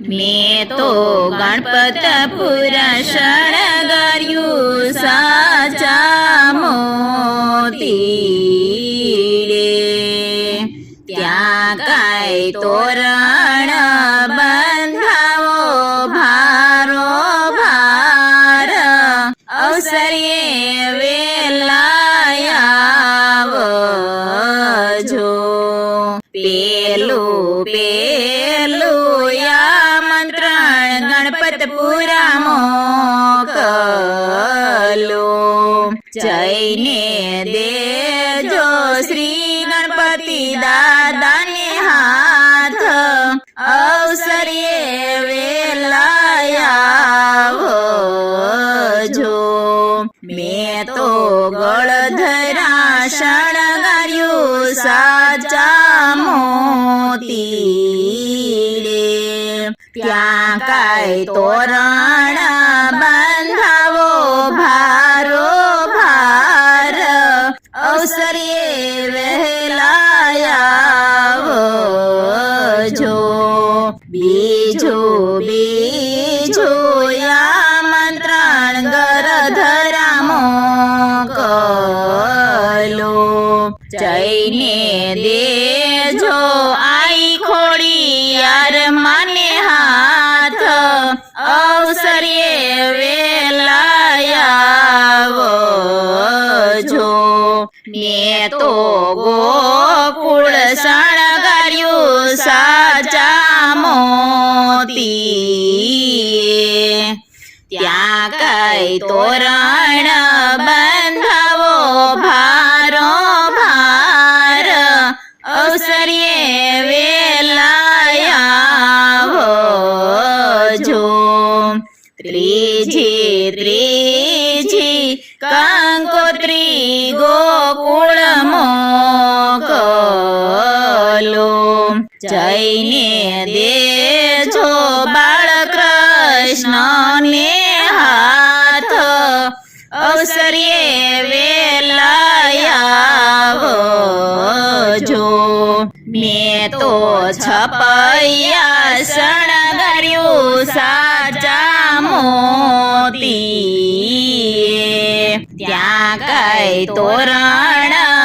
મેં તો ગણપત પુરા શણગાર્યું સાચા મોતી રે ત્યાં કાંઈ તોરણ બંધાવો, ભારો, ભાર. અવસરીએ વેલાયા જો પેલું પેલું ગણપતપુરા મોકલો જઈને દેજો શ્રી ગણપતિ દાદાને હાથ. અવસરે વેલાયાવજો મેં તો ગળધરા ત્યાં કાંઈ તોરણ બાંધાવો ભારો ભાર. અવસરે વહેલાયાવજો બીજો, બીજું આમંત્રણ ગરધરામો કલો. જઈને દેજો આઈ ખોડી યાર માને મેં તો ગોકુળ શણગાર્યું સાચા મોતી. ત્યાં કઈ તોરણ બંધાવો ભારો ભાર. અવસરીએ વેલાયા જો. ત્રીજી દેજો બાળકૃષ્ણને હાથ અવસરે વેલાયાવજો મેં તો છપૈયા શણગાર્યું સાચા મોતી ત્યાં કઈ તોરણ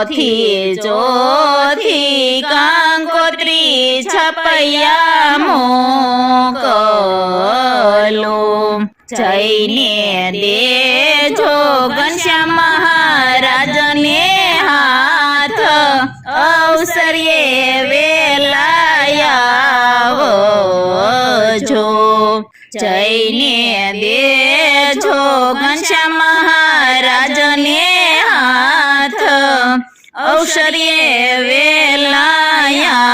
ચોથી ચોથી કાંકોત્રી છપૈયા મો મોકલો. જઈને દેજો ઘનશ્યામ મહારાજને હાથ. અવસરીએ વેલાયા જો જઈને દેજો ઘનશ્યામ મહારાજને હાથ. ઔષરીએ વેલાયા